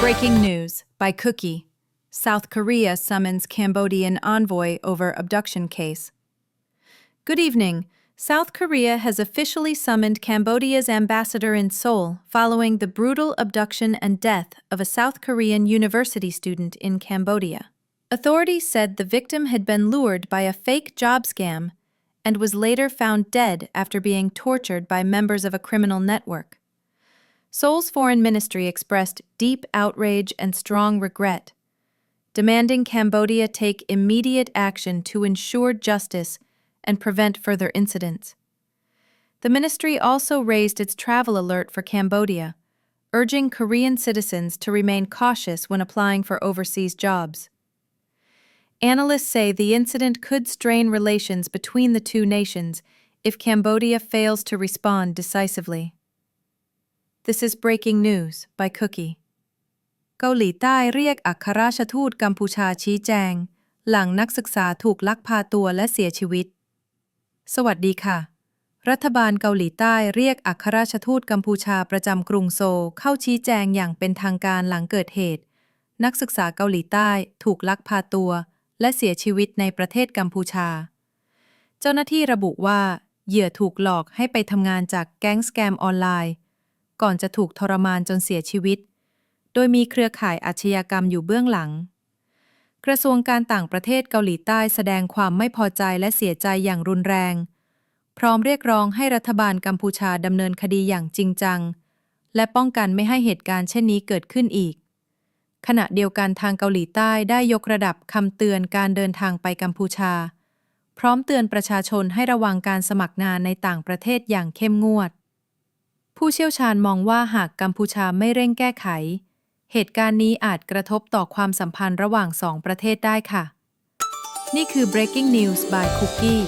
Breaking news by Cookie. South Korea summons Cambodian envoy over abduction case. Good evening. South Korea has officially summoned Cambodia's ambassador in Seoul following the brutal abduction and death of a South Korean university student in Cambodia. Authorities said the victim had been lured by a fake job scam and was later found dead after being tortured by members of a criminal network. Seoul's foreign ministry expressed deep outrage and strong regret, demanding Cambodia take immediate action to ensure justice and prevent further incidents. The ministry also raised its travel alert for Cambodia, urging Korean citizens to remain cautious when applying for overseas jobs. Analysts say the incident could strain relations between the two nations if Cambodia fails to respond decisively. This is breaking news by Cookie. เกาหลีใต้เรียกอัครราชทูตกัมพูชาชี้แจง หลังนักศึกษาถูกลักพาตัวและเสียชีวิต สวัสดีค่ะ รัฐบาลเกาหลีใต้เรียกอัครราชทูตกัมพูชาประจำกรุงโซลเข้าชี้แจงอย่างเป็นทางการหลังเกิดเหตุ นักศึกษาเกาหลีใต้ถูกลักพาตัว และเสียชีวิตในประเทศกัมพูชา เจ้าหน้าที่ระบุว่า เหยื่อถูกหลอกให้ไปทำงานจากแก๊งสแกมออนไลน์ ก่อนจะถูกทรมานจนเสียชีวิต โดยมีเครือข่ายอาชญากรรมอยู่เบื้องหลัง กระทรวงการต่างประเทศเกาหลีใต้แสดงความไม่พอใจและเสียใจอย่างรุนแรง พร้อมเรียกร้องให้รัฐบาลกัมพูชาดำเนินคดีอย่างจริงจัง และป้องกันไม่ให้เหตุการณ์เช่นนี้เกิดขึ้นอีก ขณะเดียวกันทางเกาหลีใต้ได้ยกระดับคำเตือนการเดินทางไปกัมพูชา พร้อมเตือนประชาชนให้ระวังการสมัครงานในต่างประเทศอย่างเข้มงวด ผู้เชี่ยวชาญมองว่าหากกัมพูชาไม่เร่งแก้ไข เหตุการณ์นี้อาจกระทบต่อความสัมพันธ์ระหว่างสองประเทศได้ค่ะ นี่คือ breaking news by Cookie